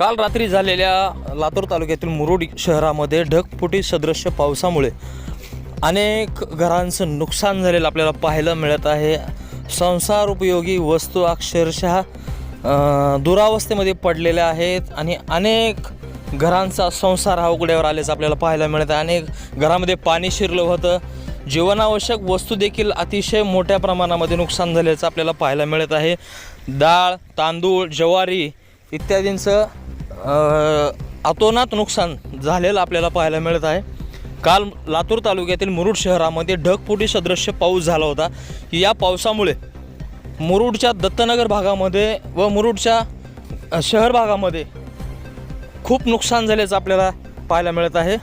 काल रात्री झालेल्या लातूर तालुक्यातील मुरुड शहरामध्ये ढगफुटी सदृश्य पावसामुळे अनेक घरांचं नुकसान झालेलं आपल्याला पाहायला मिळत आहे. संसार उपयोगी वस्तू अक्षरशः दुरावस्थेमध्ये पडलेल्या आहेत आणि अनेक घरांचा संसार हा उघड्यावर आल्याचं आपल्याला पाहायला मिळत आहे. अनेक घरामध्ये पाणी शिरलं होतं. जीवनावश्यक वस्तू देखील अतिशय मोठ्या प्रमाणामध्ये नुकसान झाल्याचं आपल्याला पाहायला मिळत आहे. डाळ तांदूळ ज्वारी इत्यादींचं अतोनात नुकसान झालेलं आपल्याला पाहायला मिळत आहे. काल लातूर तालुक्यातील मुरुड शहरामध्ये ढगफुटी सदृश्य पाऊस झाला होता. या पावसामुळे मुरुडच्या दत्तनगर भागामध्ये व मुरुडच्या शहर भागामध्ये खूप नुकसान झाल्याचं आपल्याला पाहायला मिळत आहे.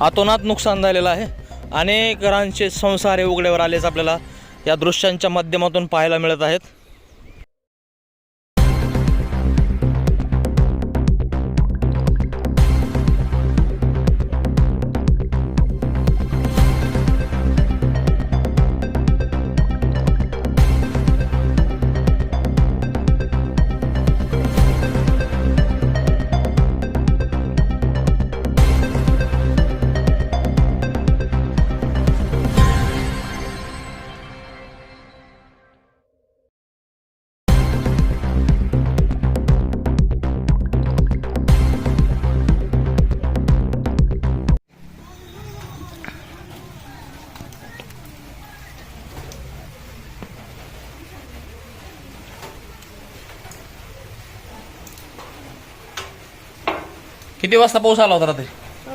अतोनात नुकसान झालेलं आहे. अनेक घरांचे संसार हे उघड्यावर आलेच आपल्याला या दृश्यांच्या माध्यमातून पाहायला मिळत आहेत. किती वाजता पाऊस आला होता रात्री?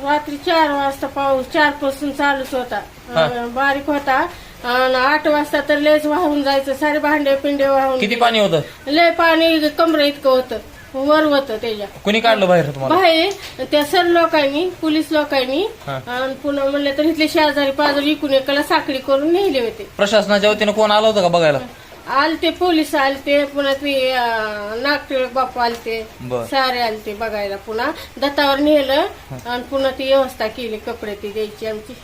रात्री चार वाजता पाऊस चारपासून चालूच होता. हा. अं, बारीक होता. आणि आठ वाजता तर लयच वाहून जायचं सारे भांडे पिंडे वाहून किती. पाणी होतं? लय पाणी कमरे इतकं होतं. वर होतं त्याच्या. कुणी काढलं बाहेर तुम्हाला? बाहेर त्या सर लोकांनी पोलीस लोकांनी हा. आणि पुन्हा म्हणलं तर इथले शेजारी पाजारी इकून एकाला साखळी करून नेले होते. प्रशासनाच्या वतीनं कोण आलं होतं का बघायला? आलते पोलीस आलते पुन्हा ते नागटिळक बापू आलते बर. सारे आलते बघायला पुन्हा. दत्तावर नेलं आणि पुन्हा ती व्यवस्था केली कपडे ती द्यायची आमची.